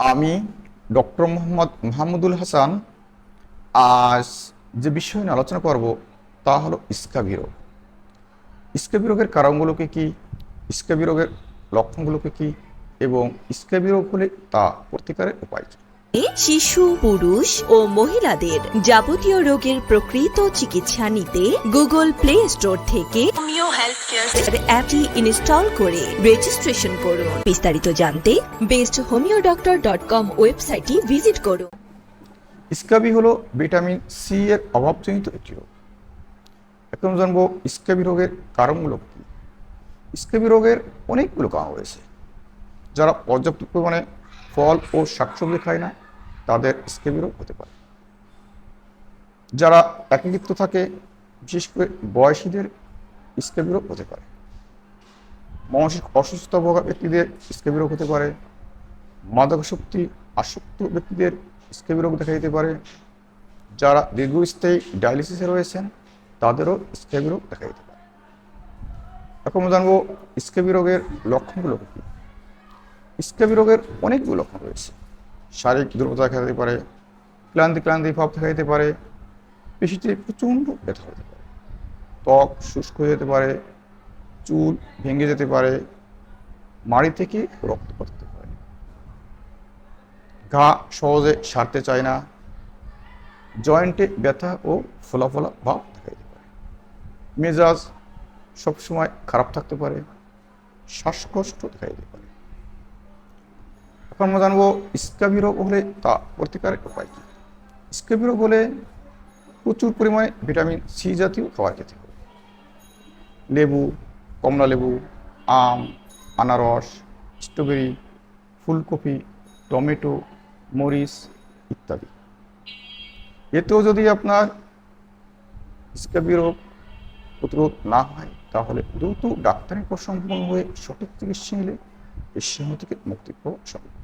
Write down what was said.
আমি ডক্টর মোহাম্মদ মাহমুদুল হাসান আজ যে বিষয় নিয়ে আলোচনা করব তা হলো স্কাবি রোগ ইস্কাবি রোগের কারণগুলোকে কি? ইস্কাবি রোগের লক্ষণগুলোকে কি? এবং ইস্কাবি রোগ হলে তা প্রতিকারের উপায় কি? শিশু পুরুষ ও মহিলাদের যাবতীয় রোগের প্রকৃত চিকিৎসা নিতে গুগল প্লে স্টোর থেকে হোমিও হেলথ কেয়ার অ্যাপটি ইনস্টল করে রেজিস্ট্রেশন করুন। বিস্তারিত জানতে best homeo doctor dot com ওয়েবসাইটটি ভিজিট করুন। স্কাবি হলো ভিটামিন সি এর অভাবজনিত একটি রোগ। এখন জানব স্কাবি রোগের কারণগুলো কি? স্কাবি রোগের অনেকগুলো কারণ রয়েছে। যারা পর্যাপ্ত পরিমাণে ফল ও শাকসবজি খায় না তাদের স্কাবি রোগ হতে পারে। যারা একাকিত্ব থাকে, বিশেষ করে বয়সীদের স্কাবি রোগ হতে পারে। মানসিক অসুস্থ ভোগা ব্যক্তিদের স্কাবি রোগ হতে পারে। মাদকাসক্তি আসক্ত ব্যক্তিদের স্কাবি রোগ দেখা দিতে পারে। যারা দীর্ঘস্থায়ী ডায়ালিসিসে রয়েছেন, তাদেরও স্কাবি রোগ দেখা দিতে পারে। এখন জানব স্কাবি রোগের লক্ষণগুলো কী? স্কাবি রোগের অনেকগুলো লক্ষণ রয়েছে। শারীরিক দুর্বলতা দেখা দিতে পারে, ক্লান্তি ক্লান্তি ভাব দেখা দিতে পারে, পেশিতে প্রচণ্ড ব্যথা হতে পারে। ত্বক শুষ্ক হয়ে যেতে পারে, চুল ভেঙে যেতে পারে, মাড়ি থেকে রক্তপাত হতে পারে। ঘা সহজে সারতে চায় না, জয়েন্টে ব্যথা ও ফোলা ফোলা ভাব দেখা দিতে পারে। মেজাজ সবসময় খারাপ থাকতে পারে, শ্বাসকষ্ট দেখা দিতে পারে। এখন আমরা জানব স্কাবি রোগ হলে তা প্রতিকারের উপায় কী? স্কাবি রোগ হলে প্রচুর পরিমাণে ভিটামিন সি জাতীয় খাবার খেতে হবে। লেবু, কমলা লেবু, আম, আনারস, স্ট্রবেরি, ফুলকপি, টমেটো, মরিচ ইত্যাদি। এতেও যদি আপনার স্কাবি রোগ প্রতিরোধ না হয়, তাহলে দ্রুত ডাক্তারের উপর সম্পূর্ণ হয়ে সঠিক চিকিৎসা নিলে এই সিংহ থেকে মুক্তি পাওয়া সম্ভব।